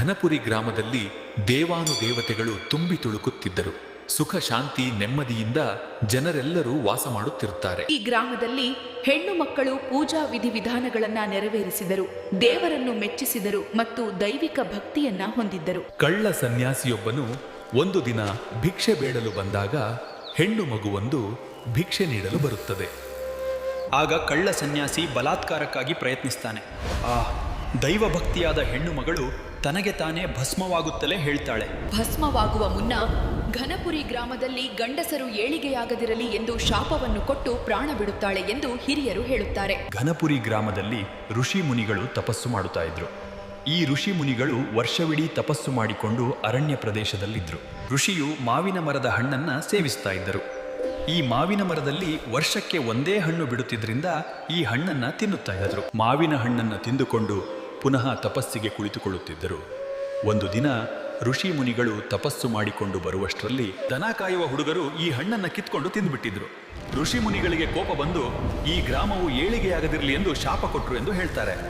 ಘನಪುರಿ ಗ್ರಾಮದಲ್ಲಿ ದೇವಾನುದೇವತೆಗಳು ತುಂಬಿ ತುಳುಕುತ್ತಿದ್ದರು. ಸುಖ ಶಾಂತಿ ನೆಮ್ಮದಿಯಿಂದ ಜನರೆಲ್ಲರೂ ವಾಸ ಮಾಡುತ್ತಿರುತ್ತಾರೆ. ಈ ಗ್ರಾಮದಲ್ಲಿ ಹೆಣ್ಣು ಮಕ್ಕಳು ಪೂಜಾ ವಿಧಿವಿಧಾನಗಳನ್ನ ನೆರವೇರಿಸಿದರು. ದೇವರನ್ನು ಮೆಚ್ಚಿಸಿದರು ಮತ್ತು ದೈವಿಕ ಭಕ್ತಿಯನ್ನ ಹೊಂದಿದ್ದರು. ಕಳ್ಳ ಸನ್ಯಾಸಿಯೊಬ್ಬನು ಒಂದು ದಿನ ಭಿಕ್ಷೆ ಬೇಡಲು ಬಂದಾಗ ಹೆಣ್ಣು ಮಗುವೊಂದು ಭಿಕ್ಷೆ ನೀಡಲು ಬರುತ್ತದೆ. ಆಗ ಕಳ್ಳ ಸನ್ಯಾಸಿ ಬಲಾತ್ಕಾರಕ್ಕಾಗಿ ಪ್ರಯತ್ನಿಸ್ತಾನೆ. ಆ ದೈವ ಭಕ್ತಿಯಾದ ಹೆಣ್ಣು ಮಗಳು ತನಗೆ ತಾನೇ ಭಸ್ಮವಾಗುತ್ತಲೇ ಹೇಳ್ತಾಳೆ. ಭಸ್ಮವಾಗುವ ಮುನ್ನ ಘನಪುರಿ ಗ್ರಾಮದಲ್ಲಿ ಗಂಡಸರು ಏಳಿಗೆಯಾಗದಿರಲಿ ಎಂದು ಶಾಪವನ್ನು ಕೊಟ್ಟು ಪ್ರಾಣ ಬಿಡುತ್ತಾಳೆ ಎಂದು ಹಿರಿಯರು ಹೇಳುತ್ತಾರೆ. ಘನಪುರಿ ಗ್ರಾಮದಲ್ಲಿ ಋಷಿ ಮುನಿಗಳು ತಪಸ್ಸು ಮಾಡುತ್ತಾ ಇದ್ರು. ಈ ಋಷಿ ಮುನಿಗಳು ವರ್ಷವಿಡೀ ತಪಸ್ಸು ಮಾಡಿಕೊಂಡು ಅರಣ್ಯ ಪ್ರದೇಶದಲ್ಲಿದ್ದರು ಋಷಿಯು ಮಾವಿನ ಮರದ ಹಣ್ಣನ್ನ ಸೇವಿಸ್ತಾ ಇದ್ದರು. ಈ ಮಾವಿನ ಮರದಲ್ಲಿ ವರ್ಷಕ್ಕೆ ಒಂದೇ ಹಣ್ಣು ಬಿಡುತ್ತಿದ್ರಿಂದ ಈ ಹಣ್ಣನ್ನು ತಿನ್ನುತ್ತಾ ಇದ್ದರು ಮಾವಿನ ಹಣ್ಣನ್ನು ತಿಂದುಕೊಂಡು ಪುನಃ ತಪಸ್ಸಿಗೆ ಕುಳಿತುಕೊಳ್ಳುತ್ತಿದ್ದರು. ಒಂದು ದಿನ ಋಷಿ ಮುನಿಗಳು ತಪಸ್ಸು ಮಾಡಿಕೊಂಡು ಬರುವಷ್ಟರಲ್ಲಿ ದನ ಕಾಯುವ ಹುಡುಗರು ಈ ಹಣ್ಣನ್ನು ಕಿತ್ಕೊಂಡು ತಿಂದುಬಿಟ್ಟಿದ್ರು. ಋಷಿ ಮುನಿಗಳಿಗೆ ಕೋಪ ಬಂದು, ಈ ಗ್ರಾಮವು ಏಳಿಗೆಯಾಗದಿರಲಿ ಎಂದು ಶಾಪ ಕೊಟ್ಟರು ಎಂದು ಹೇಳ್ತಾರೆ.